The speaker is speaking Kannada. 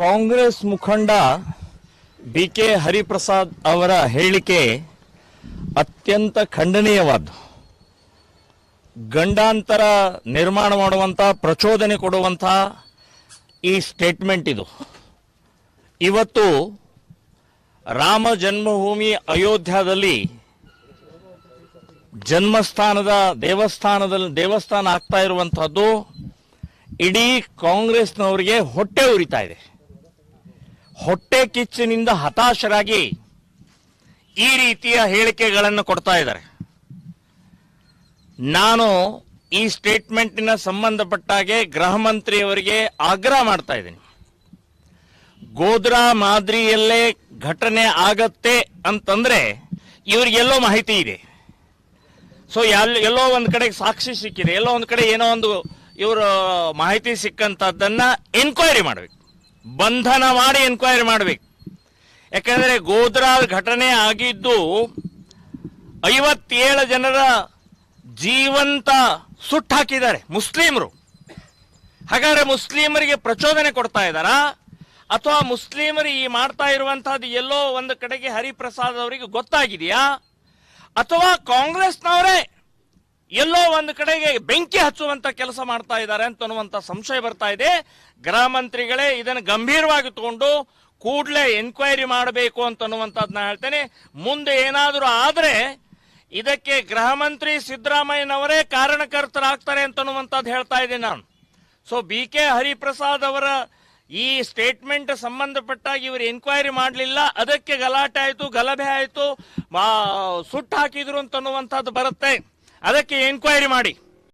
ಕಾಂಗ್ರೆಸ್ ಮುಖಂಡ ಬಿ ಕೆ ಹರಿಪ್ರಸಾದ್ ಅವರ ಹೇಳಿಕೆ ಅತ್ಯಂತ ಖಂಡನೀಯವಾದ್ದು. ಗಂಡಾಂತರ ನಿರ್ಮಾಣ ಮಾಡುವಂಥ ಪ್ರಚೋದನೆ ಕೊಡುವಂಥ ಈ ಸ್ಟೇಟ್ಮೆಂಟ್ ಇದು. ಇವತ್ತು ರಾಮ ಜನ್ಮಭೂಮಿ ಅಯೋಧ್ಯದಲ್ಲಿ ಜನ್ಮಸ್ಥಾನದ ದೇವಸ್ಥಾನದಲ್ಲಿ ದೇವಸ್ಥಾನ ಆಗ್ತಾ ಇರುವಂಥದ್ದು ಇಡೀ ಕಾಂಗ್ರೆಸ್ನವರಿಗೆ ಹೊಟ್ಟೆ ಉರಿತಾ ಇದೆ. ಹೊಟ್ಟೆ ಕಿಚ್ಚಿನಿಂದ ಹತಾಶರಾಗಿ ಈ ರೀತಿಯ ಹೇಳಿಕೆಗಳನ್ನು ಕೊಡ್ತಾ ಇದ್ದಾರೆ. ನಾನು ಈ ಸ್ಟೇಟ್ಮೆಂಟಿನ ಸಂಬಂಧಪಟ್ಟಾಗೆ ಗೃಹ ಮಂತ್ರಿಯವರಿಗೆ ಆಗ್ರಹ ಮಾಡ್ತಾ ಇದ್ದೀನಿ. ಗೋದ್ರಾ ಮಾದರಿಯಲ್ಲೇ ಘಟನೆ ಆಗತ್ತೆ ಅಂತಂದ್ರೆ ಇವರಿಗೆಲ್ಲೋ ಮಾಹಿತಿ ಇದೆ. ಸೊ ಎಲ್ ಎಲ್ಲೋ ಒಂದು ಕಡೆ ಸಾಕ್ಷಿ ಸಿಕ್ಕಿದೆ, ಎಲ್ಲೋ ಒಂದು ಕಡೆ ಏನೋ ಒಂದು ಇವರು ಮಾಹಿತಿ ಸಿಕ್ಕಂತದ್ದನ್ನ ಎನ್ಕ್ವೈರಿ ಮಾಡಬೇಕು. ಬಂಧನ ಮಾಡಿ ಎನ್ಕ್ವೈರಿ ಮಾಡಬೇಕು. ಯಾಕಂದ್ರೆ ಗೋದ್ರಾ ಘಟನೆ ಆಗಿದ್ದು ಐವತ್ತೇಳು ಜನರ ಜೀವಂತ ಸುಟ್ಟು ಹಾಕಿದ್ದಾರೆ, ಮುಸ್ಲಿಮರು. ಹಾಗಾದ್ರೆ ಮುಸ್ಲಿಮರಿಗೆ ಪ್ರಚೋದನೆ ಕೊಡ್ತಾ ಇದ್ದಾರಾ? ಅಥವಾ ಮುಸ್ಲಿಮರು ಈ ಮಾಡ್ತಾ ಇರುವಂತಹದ್ದು ಎಲ್ಲೋ ಒಂದು ಕಡೆಗೆ ಹರಿಪ್ರಸಾದ್ ಅವರಿಗೆ ಗೊತ್ತಾಗಿದೆಯಾ? ಅಥವಾ ಕಾಂಗ್ರೆಸ್ನವರೇ ಎಲ್ಲೋ ಒಂದು ಕಡೆಗೆ ಬೆಂಕಿ ಹಚ್ಚುವಂತ ಕೆಲಸ ಮಾಡ್ತಾ ಇದ್ದಾರೆ ಅಂತ ಅನ್ನುವಂತ ಸಂಶಯ ಬರ್ತಾ ಇದೆ. ಗೃಹ ಮಂತ್ರಿಗಳೇ ಇದನ್ನು ಗಂಭೀರವಾಗಿ ತಗೊಂಡು ಕೂಡಲೇ ಎನ್ಕ್ವೈರಿ ಮಾಡಬೇಕು ಅಂತ ಅನ್ನುವಂಥದ್ದನ್ನ ಹೇಳ್ತೇನೆ. ಮುಂದೆ ಏನಾದರೂ ಆದರೆ ಇದಕ್ಕೆ ಗೃಹ ಮಂತ್ರಿ ಸಿದ್ದರಾಮಯ್ಯನವರೇ ಕಾರಣಕರ್ತರಾಗ್ತಾರೆ ಅಂತ ಅನ್ನುವಂಥದ್ದು ಹೇಳ್ತಾ ಇದ್ದೀನಿ ನಾನು. ಸೊ ಬಿ ಕೆ ಹರಿಪ್ರಸಾದ್ ಅವರ ಈ ಸ್ಟೇಟ್ಮೆಂಟ್ ಸಂಬಂಧಪಟ್ಟಾಗಿ ಇವರು ಎನ್ಕ್ವೈರಿ ಮಾಡಲಿಲ್ಲ. ಅದಕ್ಕೆ ಗಲಾಟೆ ಆಯಿತು, ಗಲಭೆ ಆಯಿತು ಸುಟ್ಟು ಹಾಕಿದ್ರು ಅಂತ ಅನ್ನುವಂಥದ್ದು ಬರುತ್ತೆ. ಅದಕ್ಕೆ ಎನ್ಕ್ವೈರಿ ಮಾಡಿ.